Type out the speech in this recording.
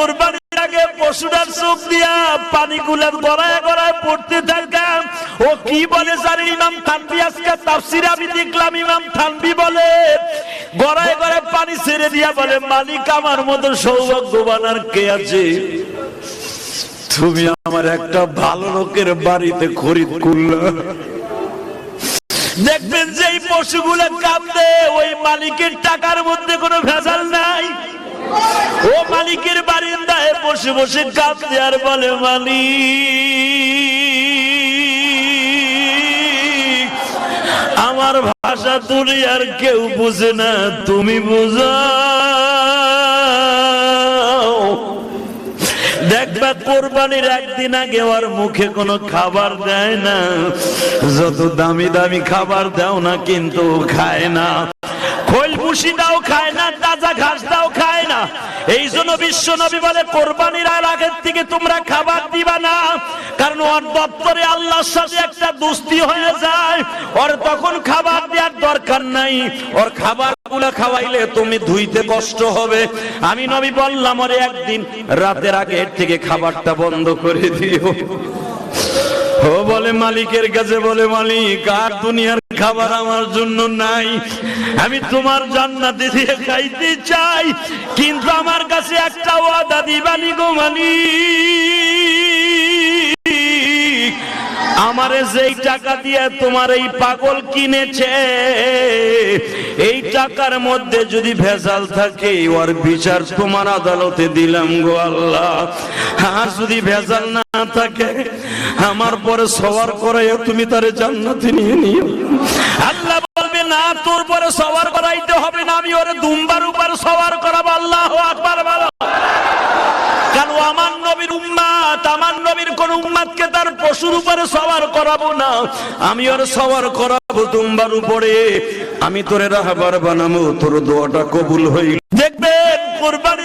কোরবানির আগে পশুটার চোখ দিয়া পানি গুলার গড়ায় গড়ায় পড়তে থাকলাম ও কি বলে জানি ইমাম থানবি আজকে তাফসির আমি দেখলাম, ইমাম থানবি বলে, গড়ায় গড়ায় পানি ছেড়ে দিয়া বলে, মালিক আমার মতো সৌভাগ্যবান আর কে আছে? তুমি আমার একটা ভালো লোকের বাড়িতে খরিদ করলা। দেখবেন যে এই পশুগুলো কাঁদে, ওই মালিকের টাকার মধ্যে কোনো ভেজাল নাই। মালিকের বারিন্দায় বসে বসে কাঁদতে আর বলে, মালিক, আমার ভাষা তুলি আর কেউ বুঝে না, তুমি বুঝাও। দেখবা কোরবানির একদিন আগে ওর মুখে কোনো খাবার দেয় না, যত দামি দামি খাবার দাও না, কিন্তু খায় না। খোল খায় না, তাজা ঘাস দাও খায় না। এই জন্য বিশ্ব নবী বলে, কোরবানির আর আগের থেকে তোমরা খাবার দিবা না। কারণ ওর দপ্তরে আল্লাহর সাথে একটা দুস্তি হয়ে যায়। ওর তখন খাবার দেওয়ার দরকার নাই। ওর খাবার খাওয়াইলে তুমি ধুইতে কষ্ট হবে। আমি নবী বললাম, ওরে একদিন রাতের আগে থেকে খাবারটা বন্ধ করে দিও। ও বলে, মালিকের কাছে বলে, মালিক, আর দুনিয়ার খাবার আমার জন্য নাই। আমি তোমার জান্নাতে দিয়ে খাইতে চাই, কিন্তু আমার কাছে একটা ওয়াদা দিবানি গো মালিক। আমারে যেই টাকা দিয়ে তোমার এই পাগল কিনেছে, এই টাকার মধ্যে যদি ভেজাল থাকে, ওর বিচার তোমার আদালতে দিলাম গো আল্লাহ। আর যদি ভেজাল না থাকে, আমার পরে সবার করে তুমি তারে জান্নাতে নিয়ে নিও। আল্লাহ বলবে, না, তোর পরে সবার করাইতে হবে না, আমি ওরে দুম্বার উপর সবার করাবো, আল্লাহ আকবার বলো কারণ আমার নবীর উম্মাত আমার নবীর কোন উম্মাতকে তার পশুর উপরে সওয়ার করাবো না। আমি আর সওয়ার করাবো তোমার উপরে। আমি তোরে রাহবার বানাবো, তোর দোয়াটা কবুল হইল। দেখবেন কোরবানি